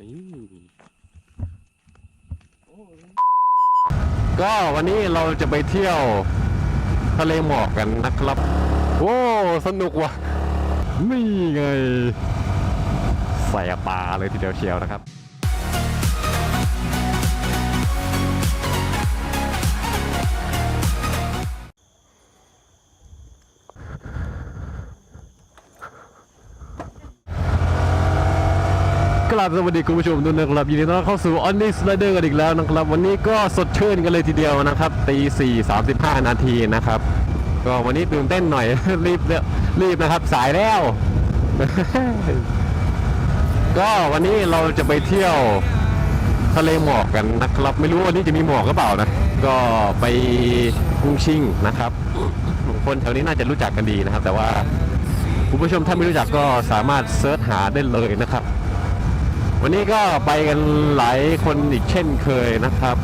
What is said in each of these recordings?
นี่ก็วันนี้เราจะไปเที่ยวทะเลหมอกกันนะครับโอ้สนุกว่ะ นี่ไงใส่ปลาเลยทีเดียวเชียวนะครับ กลับสวัสดีคุณผู้ชมทุกท่านครับยินดีต้อนรับเข้าสู่ o n n i s Rider กันอีกแล้วนะครับ วันนี้ก็สดชื่นกันเลยทีเดียวนะครับตีสี่สามสิบห้านาทีนะครับ ก็วันนี้ตื่นเต้นหน่อย รีบเนี่ยรีบนะครับ สายแล้ว ก็วันนี้เราจะไปเที่ยวทะเลหมอกกันนะครับ ไม่รู้วันนี้จะมีหมอกหรือเปล่านะ ก็ไปกรุงชิงนะครับ คนแถวนี้น่าจะรู้จักกันดีนะครับ แต่ว่าคุณผู้ชมถ้าไม่รู้จักก็สามารถเซิร์ชหาได้เลยนะครับ วันนี้ก็ไปกันหลายคนอีกเช่นเคยนะครับ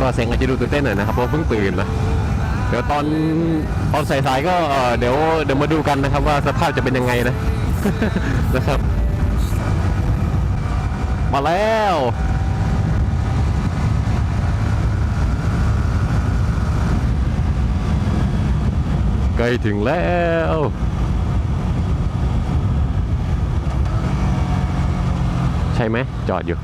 ก็เสียงอาจจะดูตื่นเต้นหน่อยนะครับเพราะเพิ่งตื่นนะเดี๋ยวตอนตอนสายๆก็เอ่อเดี๋ยวเดี๋ยวมาดูกันนะครับ ว่าสภาพจะเป็นยังไงนะนะครับ มาแล้วใกล้ถึงแล้ว ใช่ไหมจอดอยู่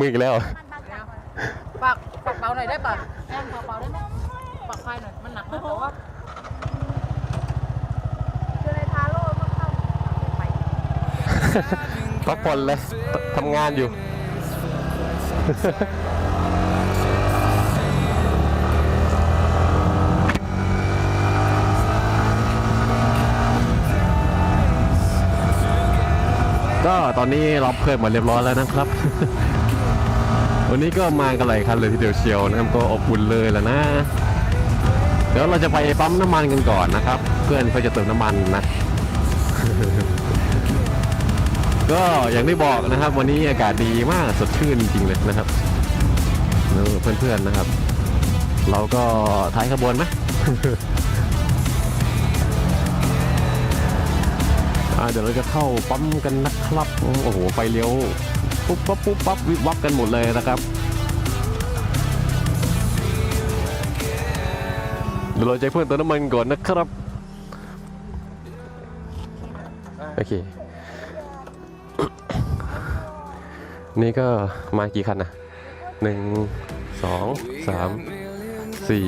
มืออีกแล้วปากปากเบาหน่อยได้ป่ะแอมปากเบาได้ไหมปากคลายหน่อย มันหนักนะแต่ว่าคือในทาโร่ก็เข้าไปพักผ่อนเลยททำงานอยู่ ก็ตอนนี้รับเพื่อนมาเรียบร้อยแล้วนะครับ วันนี้ก็มากันหลายคันเลยทีเดียวเชียวนะครับก็อบอุ่นเลยแล้วนะ เดี๋ยวเราจะไปปั๊มน้ำมันกันก่อนนะครับ เพื่อนเขาจะเติมน้ำมันนะ ก็อย่างที่บอกนะครับ วันนี้อากาศดีมากสดชื่นจริงๆเลยนะครับเออเพื่อนๆนะครับ เราก็ท้ายขบวนไหม เดี๋ยวเราจะเข้าปั๊มกันนะครับ โอ้โห ไฟเลี้ยวปุ๊บปั๊บปุ๊บปั๊บวิบวับกันหมดเลยนะครับ เดี๋ยวเราจะให้เพื่อนเติมน้ำมันก่อนนะครับ โอเค นี่ก็มากี่คันนะหนึ่งสองสามสี่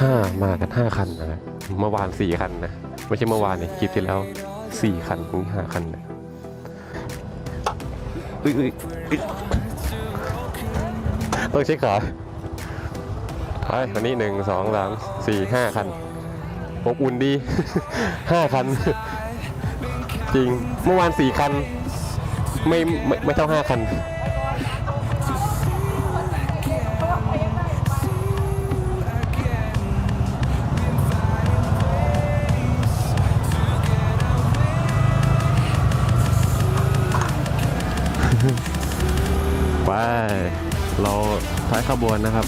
ห้ามากันห้าคันนะเมื่อวานสี่คันนะ ไม่ใช่เมื่อวานนี่คลิปที่แล้ว สี่คันนี่ห้าคันนะอุ้ยอุ้ยอุ๊ยต้องเช็คขาไปวันนี้หนึ่งสองสามสี่ห้าคันอบอุ่นดีห้าคัน จริง เมื่อวานสี่คัน ไม่ไม่ไม่เท่าห้าคัน เราท้ายขบวนนะครับ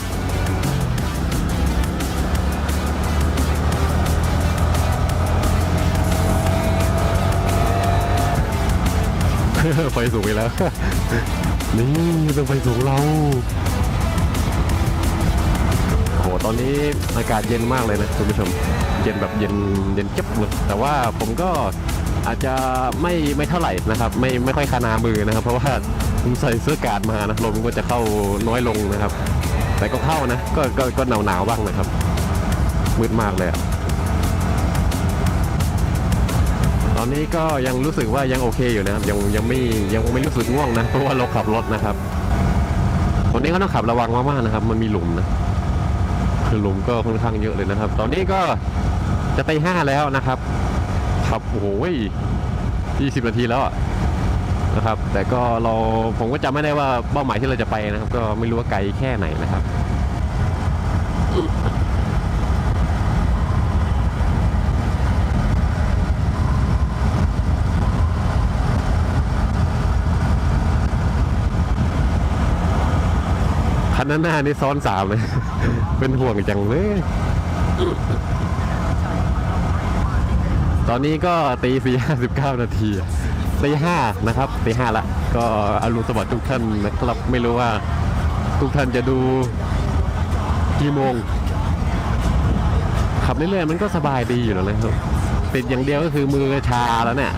ไฟสูงไปแล้ว นี่เป็นไฟสูงเราโหตอนนี้อากาศเย็นมากเลยนะคุณผู้ชม เย็นแบบเย็นเย็นเจ็บเลยแต่ว่าผมก็อาจจะไม่ไม่เท่าไหร่นะครับ ไม่ไม่ค่อยคานามือนะครับ เพราะว่า ผมใส่เสื้อกาดมานะลมก็จะเข้าน้อยลงนะครับ แต่ก็เข้านะก็ก็ก็หนาวหนาวๆบ้างนะครับมืดมากเลยอะตอนนี้ก็ยังรู้สึกว่ายังโอเคอยู่นะครับยังยังไม่ยังไม่รู้สึกง่วงนะเพราะว่าเราขับรถนะครับตอนนี้ก็ต้องขับระวังมากๆนะครับ มันมีหลุมนะคือหลุมก็ค่อนข้างเยอะเลยนะครับ ตอนนี้ก็จะไปห้าแล้วนะครับขับโอ้โหยี่สิบนาทีแล้วอะ นะครับ แต่ก็เราผมก็จำไม่ได้ว่าเป้าหมายที่เราจะไปนะครับ ก็ไม่รู้ว่าไกลแค่ไหนนะครับคันหน้านี่ซ้อนสามเลย เป็นห่วงจังเลยตอนนี้ก็ตีสี่ห้าสิบเก้านาที ตีห้านะครับตีห้าละก็อรุณสวัสดิ์ทุกท่านนะครับไม่รู้ว่าทุกท่านจะดูกี่โมง ขับเรื่อยๆมันก็สบายดีอยู่แล้วนะครับติดอย่างเดียวก็คือมือชาแล้วเนี่ย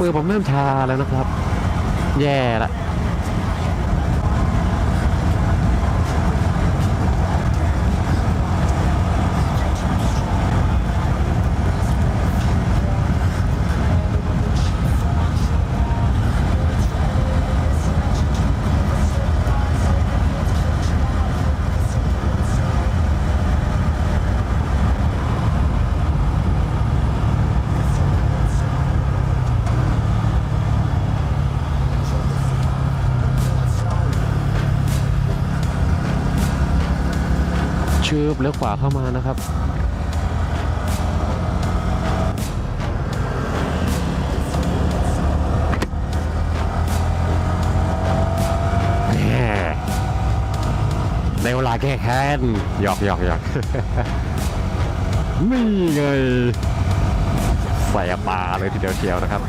มือผมเริ่มชาแล้วนะครับ แย่ละ ชืบแล้วขวาเข้ามานะครับในเวลาแก้แค้นหยอกหยอกหยอกนี่ไงใส่ปลาเลยทีเดียวเชียวนะครับ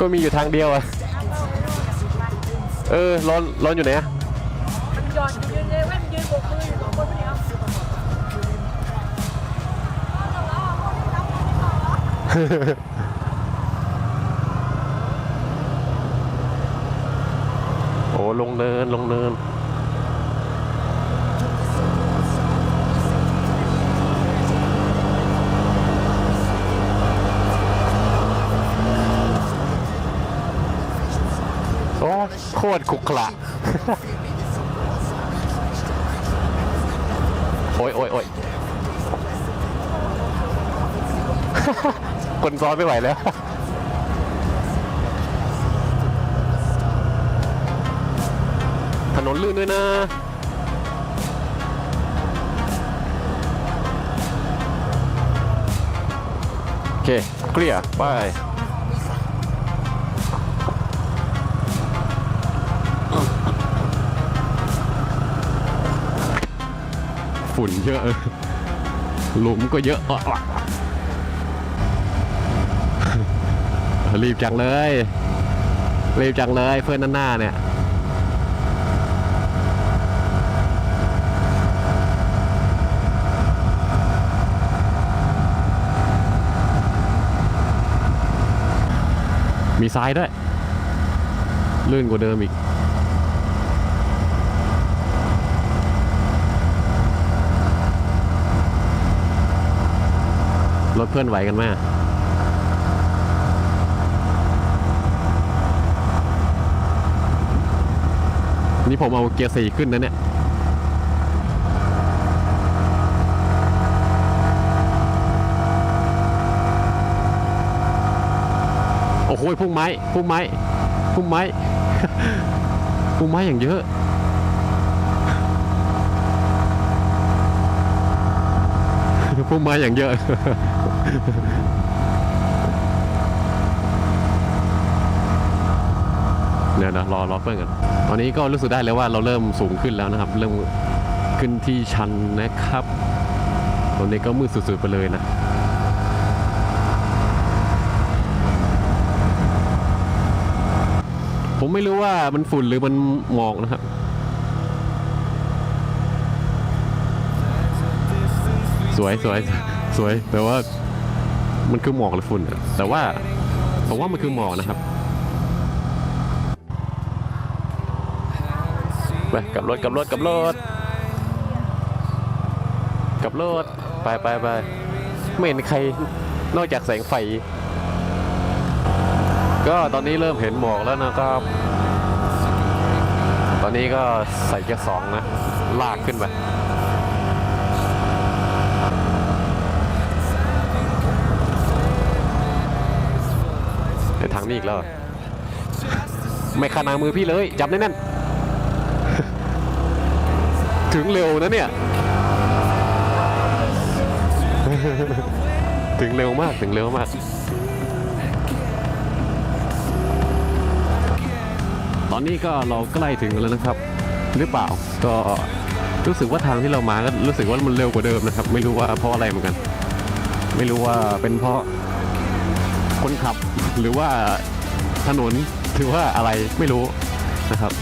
ก็มีอยู่ทางเดียวอะเออร้อนร้อนอยู่ไหนอะมันยอนยืนเลยว่นยืนโบกมืออยู่สองคนไม่เอาโอ้ลงเนินลงเนิน โคตรขรุขระโอ้ยโอ้ยโอ้ยคนซ้อนไม่ไหวแล้วถนนลื่นด้วยนะโอเคเคลียร์ไป ฝุ่นเยอะ หลุมก็เยอะ รีบจังเลย รีบจังเลยเพื่อนหน้าเนี่ยมีซ้ายด้วย ลื่นกว่าเดิมอีก รถเพื่อนไหวกันไหมนี่ผมเอาเกียร์สี่ขึ้นนะเนี่ยโอ้โหพุ่งไม้พุ่งไม้พุ่งไม้พุ่งไม้อย่างเยอะ พุ่งไม้อย่างเยอะเนี่ยนะรอรอเพื่อนกันตอนนี้ก็รู้สึกได้แล้วว่าเราเริ่มสูงขึ้นแล้วนะครับ เริ่มขึ้นที่ชันนะครับ ตอนนี้ก็มืดสุดๆไปเลยนะผมไม่รู้ว่ามันฝุ่นหรือมันหมอกนะครับ สวยสวยสวยแต่ว่ามันคือหมอกหรือฝุ่นแต่ว่าผมว่ามันคือหมอกนะครับไปกลับรถกลับรถกลับรถกลับรถไปไปไปไม่เห็นใครนอกจากแสงไฟ ก็ตอนนี้เริ่มเห็นหมอกแล้วนะครับ ตอนนี้ก็ใส่เกียร์สองนะ ลากขึ้นไป ในทางนี้อีกแล้วเหรอไม่ขนามือพี่เลย จับแน่นๆถึงเร็วนะเนี่ย ถึงเร็วมากถึงเร็วมากตอนนี้ก็เราใกล้ถึงแล้วนะครับ หรือเปล่าก็รู้สึกว่าทางที่เรามาก็รู้สึกว่ามันเร็วกว่าเดิมนะครับ ไม่รู้ว่าเพราะอะไรเหมือนกัน ไม่รู้ว่าเป็นเพราะ คนขับหรือว่าถนนหรือว่าอะไรไม่รู้นะครับ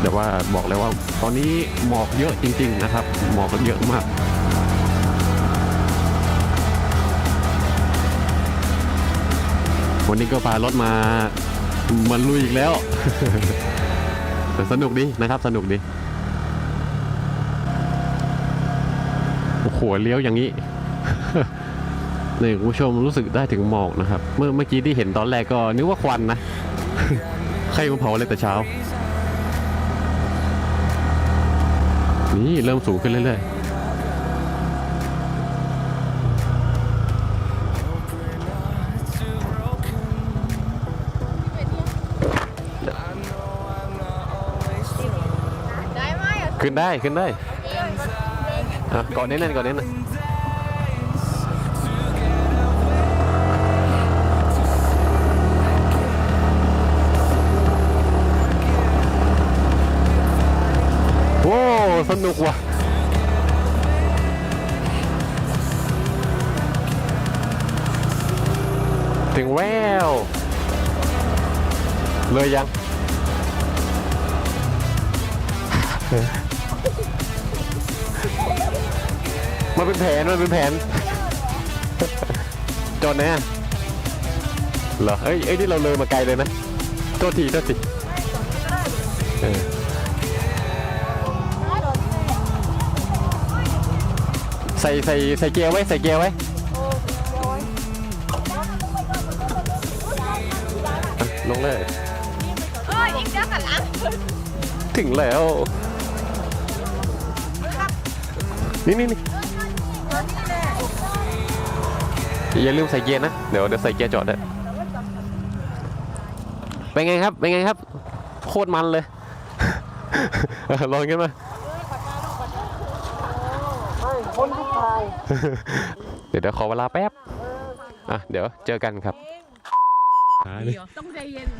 แต่ว่าบอกเลยว่าตอนนี้หมอกเยอะจริง ๆ นะครับ หมอกเยอะมากวันนี้ก็พารถมามาลุยอีกแล้ว แต่สนุกดีนะครับ สนุกดี โอ้โหเลี้ยวอย่างนี้ นี่คุณผู้ชมรู้สึกได้ถึงหมอกนะครับ เมื่อเมื่อกี้ที่เห็นตอนแรกก็นึกว่าควันนะ ใครมาเผาเลยแต่เช้า นี่เริ่มสูงขึ้นเรื่อยๆได้ไหมอะขึ้นได้ขึ้นได้อะก่อนนี้นั่นก่อนนี้นั่นโสนุกว่ะถึงแววเลยยัง มันเป็นแผน มันเป็นแผน จนนะเหรอเอ้ยเอ้ย นี่เราเลยมาไกลเลยนะ โทษที โทษทีเออ ใส่ใส่ใส่เกียร์ไว้ใส่เกียร์ไว้อะลงเลย เอ้ยอีกเดียวกันละถึงแล้ว นี่นี่นี่อย่าลืมใส่เกียร์นะ เดี๋ยวเดี๋ยวใส่เกียร์จอดได้เป็นไงครับ เป็นไงครับ โคตรมันเลย ลองกันมา เดี๋ยวเดี๋ยวขอเวลาแป๊บอะเดี๋ยวเจอกันครับต้องใจเย็น